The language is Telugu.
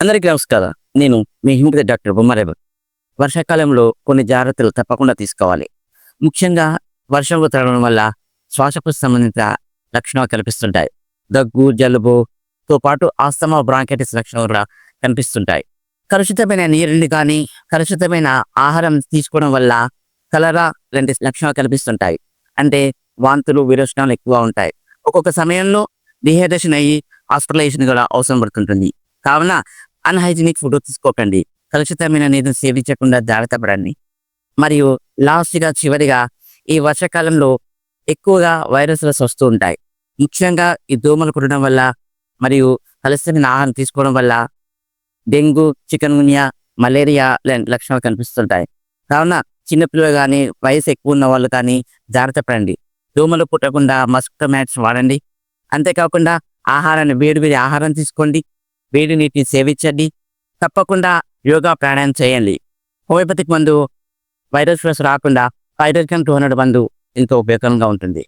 అందరికీ నమస్కారం. నేను మీ హిందీ డాక్టర్ బొమ్మారేబు. వర్షాకాలంలో కొన్ని జాగ్రత్తలు తప్పకుండా తీసుకోవాలి. ముఖ్యంగా వర్షం తడవడం వల్ల శ్వాసకు సంబంధిత లక్షణాలు కనిపిస్తుంటాయి. దగ్గు జలుబుతో పాటు ఆస్తమా బ్రాంకైటిస్ లక్షణాలు కూడా కనిపిస్తుంటాయి. కలుషితమైన నీరుని కానీ కలుషితమైన ఆహారం తీసుకోవడం వల్ల కలరా లాంటి లక్షణాలు కనిపిస్తుంటాయి. అంటే వాంతులు విరోచనాలు ఎక్కువ ఉంటాయి. ఒక్కొక్క సమయంలో డిహైడ్రేషన్ అయ్యి హాస్పిటలైజేషన్ కూడా అవసరం పడుతుంటుంది. కావున అన్హైజీనిక్ ఫుడ్ తీసుకోకండి. కలుషితమైన నీటిని సేవించకుండా జాగ్రత్త పడండి. మరియు లాస్ట్గా చివరిగా ఈ వర్షాకాలంలో ఎక్కువగా వైరస్లస్ వస్తూ ఉంటాయి. ముఖ్యంగా ఈ దోమలు కుట్టడం వల్ల మరియు కలుషితమైన ఆహారం తీసుకోవడం వల్ల డెంగ్యూ చికెన్ గునియా మలేరియా లాంటి లక్షణాలు కనిపిస్తుంటాయి. కావున చిన్నపిల్లలు కానీ వయసు ఎక్కువ ఉన్న వాళ్ళు కానీ జాగ్రత్త పడండి. దోమలు పుట్టకుండా మస్కిటో మ్యాట్స్ వాడండి. అంతేకాకుండా ఆహారాన్ని వేడి వేడి ఆహారం తీసుకోండి. వేడి నీటిని సేవించండి. తప్పకుండా యోగా ప్రాణాయామం చేయండి. హోమియోపతికి మందు వైరస్ ఫ్లస్ రాకుండా హైడ్రోజన్ టూ హండ్రెడ్ మందు ఎంతో ఉపయోగకరంగా ఉంటుంది.